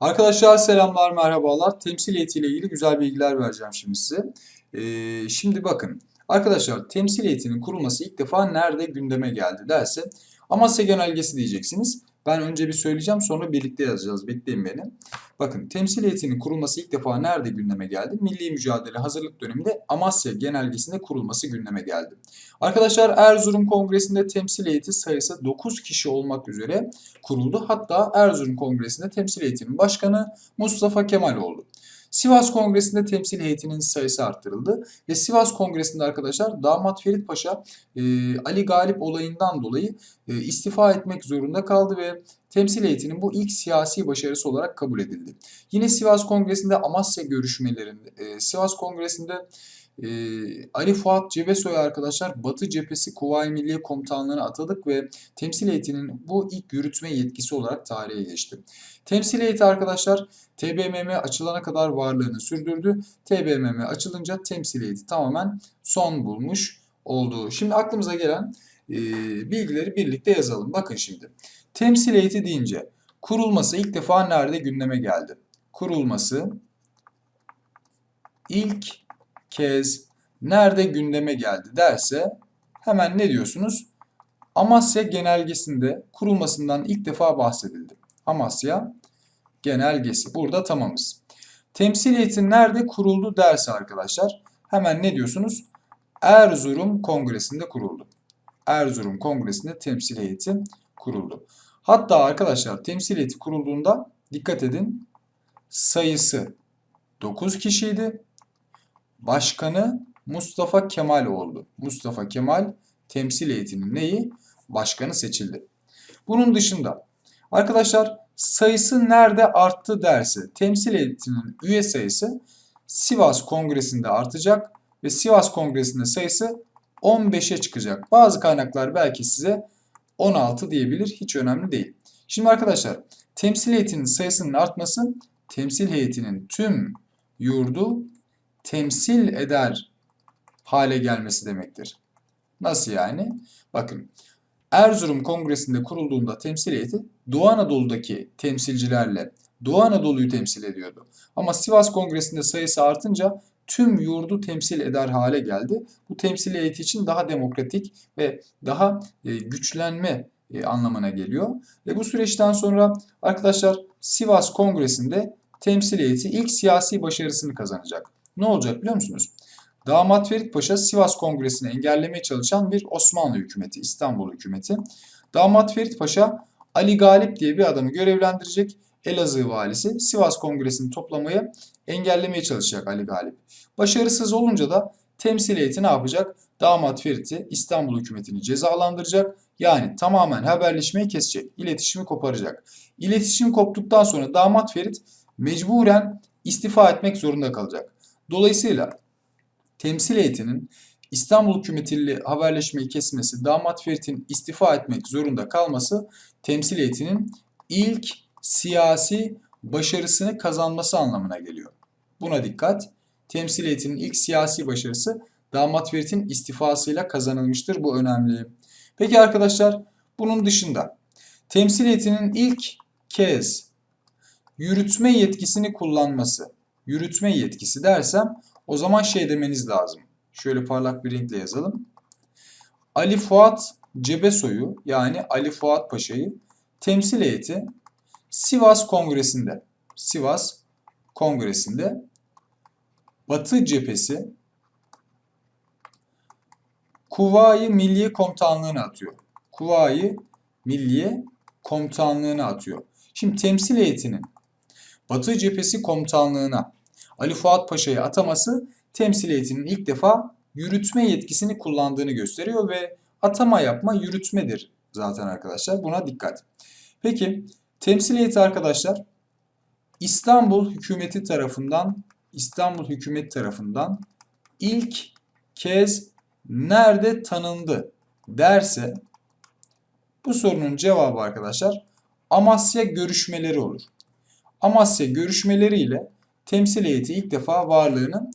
Arkadaşlar selamlar, merhabalar. Temsil heyetiyle ilgili güzel bilgiler vereceğim şimdi size. Ee, şimdi bakın. Arkadaşlar temsil heyetinin kurulması ilk defa nerede gündeme geldi derse Amasya Genelgesi diyeceksiniz. Ben önce bir söyleyeceğim sonra birlikte yazacağız. Bekleyin beni. Bakın temsil heyetinin kurulması ilk defa nerede gündeme geldi? Milli Mücadele Hazırlık döneminde Amasya Genelgesi'nde kurulması gündeme geldi. Arkadaşlar Erzurum Kongresi'nde temsil heyeti sayısı 9 kişi olmak üzere kuruldu. Hatta Erzurum Kongresi'nde temsil heyetinin başkanı Mustafa Kemal oldu. Sivas Kongresi'nde temsil heyetinin sayısı arttırıldı ve Sivas Kongresi'nde arkadaşlar Damat Ferit Paşa e, Ali Galip olayından dolayı e, istifa etmek zorunda kaldı ve temsil heyetinin bu ilk siyasi başarısı olarak kabul edildi. Yine Sivas Kongresi'nde Amasya görüşmelerinde, e, Sivas Kongresi'nde e, Ali Fuat Cebesoy arkadaşlar Batı Cephesi Kuvayi Milliye Komutanlığı'na atadık ve temsil heyetinin bu ilk yürütme yetkisi olarak tarihe geçti. Temsil heyeti arkadaşlar TBMM açılana kadar varlığını sürdürdü. TBMM açılınca temsil heyeti tamamen son bulmuş oldu. Şimdi aklımıza gelen e, bilgileri birlikte yazalım. Bakın şimdi. Temsil heyeti deyince kurulması ilk defa nerede gündeme geldi? Kurulması ilk kez nerede gündeme geldi derse hemen ne diyorsunuz? Amasya Genelgesi'nde kurulmasından ilk defa bahsedildi. Amasya Genelgesi. Burada tamamız. Temsil heyeti nerede kuruldu derse arkadaşlar hemen ne diyorsunuz? Erzurum Kongresi'nde kuruldu. Erzurum Kongresi'nde temsil heyeti kuruldu. Hatta arkadaşlar temsil heyeti kurulduğunda dikkat edin sayısı 9 kişiydi. Başkanı Mustafa Kemal oldu. Mustafa Kemal temsil heyetinin neyi? Başkanı seçildi. Bunun dışında arkadaşlar sayısı nerede arttı derse temsil heyetinin üye sayısı Sivas Kongresi'nde artacak ve Sivas Kongresi'nde sayısı 15'e çıkacak. Bazı kaynaklar belki size 16 diyebilir. Hiç önemli değil. Şimdi arkadaşlar temsil heyetinin sayısının artması temsil heyetinin tüm yurdu temsil eder hale gelmesi demektir. Nasıl yani? Bakın Erzurum Kongresi'nde kurulduğunda temsil heyeti Doğu Anadolu'daki temsilcilerle Doğu Anadolu'yu temsil ediyordu. Ama Sivas Kongresi'nde sayısı artınca tüm yurdu temsil eder hale geldi. Bu temsil heyeti için daha demokratik ve daha e, güçlenme e, anlamına geliyor. Ve bu süreçten sonra arkadaşlar Sivas Kongresi'nde temsil heyeti ilk siyasi başarısını kazanacak. Ne olacak biliyor musunuz? Damat Ferit Paşa Sivas Kongresi'ni engellemeye çalışan bir Osmanlı hükümeti, İstanbul hükümeti. Damat Ferit Paşa Ali Galip diye bir adamı görevlendirecek. Elazığ valisi Sivas Kongresi'ni toplamayı engellemeye çalışacak Ali Galip. Başarısız olunca da temsil heyeti ne yapacak? Damat Ferit'i İstanbul hükümetini cezalandıracak. Yani tamamen haberleşmeyi kesecek. iletişimi koparacak. İletişim koptuktan sonra damat Ferit mecburen istifa etmek zorunda kalacak. Dolayısıyla temsil heyetinin İstanbul hükümetiyle haberleşmeyi kesmesi, damat Ferit'in istifa etmek zorunda kalması temsil heyetinin ilk siyasi başarısını kazanması anlamına geliyor. Buna dikkat. Temsil heyetinin ilk siyasi başarısı damat Ferit'in istifasıyla kazanılmıştır. Bu önemli. Peki arkadaşlar bunun dışında temsil heyetinin ilk kez yürütme yetkisini kullanması. Yürütme yetkisi dersem o zaman şey demeniz lazım. Şöyle parlak bir renkle yazalım. Ali Fuat Cebesoy'u yani Ali Fuat Paşa'yı temsil heyeti Sivas Kongresi'nde Sivas Kongresi'nde Batı cephesi Kuvayi Milliye Komutanlığı'na atıyor. Kuvayi Milliye Komutanlığı'na atıyor. Şimdi temsil heyetinin Batı cephesi komutanlığına Ali Fuat Paşa'yı ataması temsil heyetinin ilk defa yürütme yetkisini kullandığını gösteriyor ve atama yapma yürütmedir zaten arkadaşlar. Buna dikkat. Peki temsil heyeti arkadaşlar İstanbul hükümeti tarafından İstanbul hükümet tarafından ilk kez nerede tanındı derse bu sorunun cevabı arkadaşlar Amasya görüşmeleri olur. Amasya görüşmeleriyle temsil heyeti ilk defa varlığını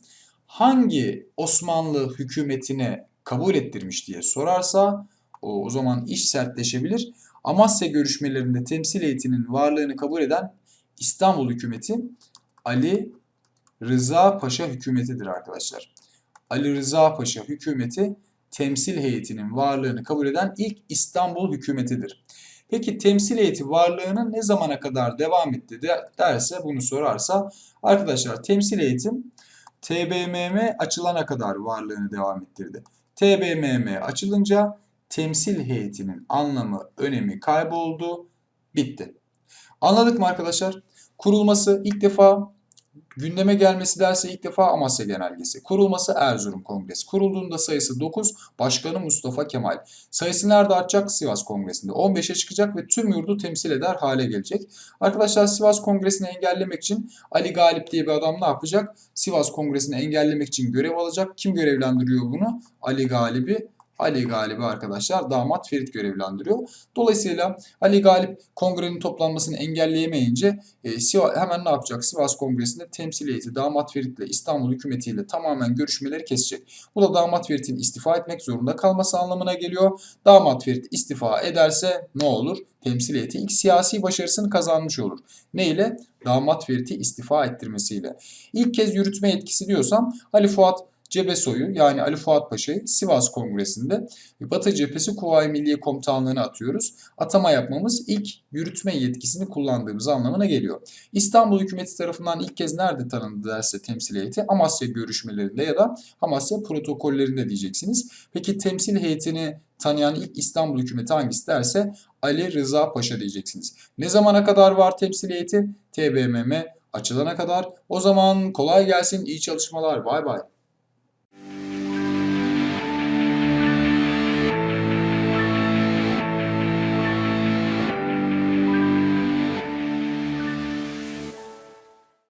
hangi Osmanlı hükümetine kabul ettirmiş diye sorarsa o, o zaman iş sertleşebilir. Amasya görüşmelerinde temsil heyetinin varlığını kabul eden İstanbul hükümeti Ali Rıza Paşa hükümetidir arkadaşlar. Ali Rıza Paşa hükümeti temsil heyetinin varlığını kabul eden ilk İstanbul hükümetidir. Peki temsil heyeti varlığını ne zamana kadar devam etti de, derse bunu sorarsa arkadaşlar temsil heyetim TBMM açılana kadar varlığını devam ettirdi. TBMM açılınca temsil heyetinin anlamı, önemi kayboldu, bitti. Anladık mı arkadaşlar? Kurulması ilk defa Gündeme gelmesi derse ilk defa Amasya Genelgesi. Kurulması Erzurum Kongresi. Kurulduğunda sayısı 9, başkanı Mustafa Kemal. Sayısı nerede artacak? Sivas Kongresi'nde. 15'e çıkacak ve tüm yurdu temsil eder hale gelecek. Arkadaşlar Sivas Kongresi'ni engellemek için Ali Galip diye bir adam ne yapacak? Sivas Kongresi'ni engellemek için görev alacak. Kim görevlendiriyor bunu? Ali Galip'i Ali Galip'i arkadaşlar damat Ferit görevlendiriyor. Dolayısıyla Ali Galip kongrenin toplanmasını engelleyemeyince e, Siva- hemen ne yapacak? Sivas Kongresi'nde temsil heyeti damat Ferit ile İstanbul hükümetiyle tamamen görüşmeleri kesecek. Bu da damat Ferit'in istifa etmek zorunda kalması anlamına geliyor. Damat Ferit istifa ederse ne olur? Temsil heyeti ilk siyasi başarısını kazanmış olur. Ne ile? Damat Ferit'i istifa ettirmesiyle. İlk kez yürütme yetkisi diyorsam Ali Fuat Cebesoy'u yani Ali Fuat Paşa'yı Sivas Kongresi'nde Batı Cephesi Kuvayi Milliye Komutanlığı'na atıyoruz. Atama yapmamız ilk yürütme yetkisini kullandığımız anlamına geliyor. İstanbul hükümeti tarafından ilk kez nerede tanındı derse temsil heyeti Amasya görüşmelerinde ya da Amasya protokollerinde diyeceksiniz. Peki temsil heyetini tanıyan ilk İstanbul hükümeti hangisi derse Ali Rıza Paşa diyeceksiniz. Ne zamana kadar var temsil heyeti? TBMM açılana kadar. O zaman kolay gelsin, iyi çalışmalar. Bay bay.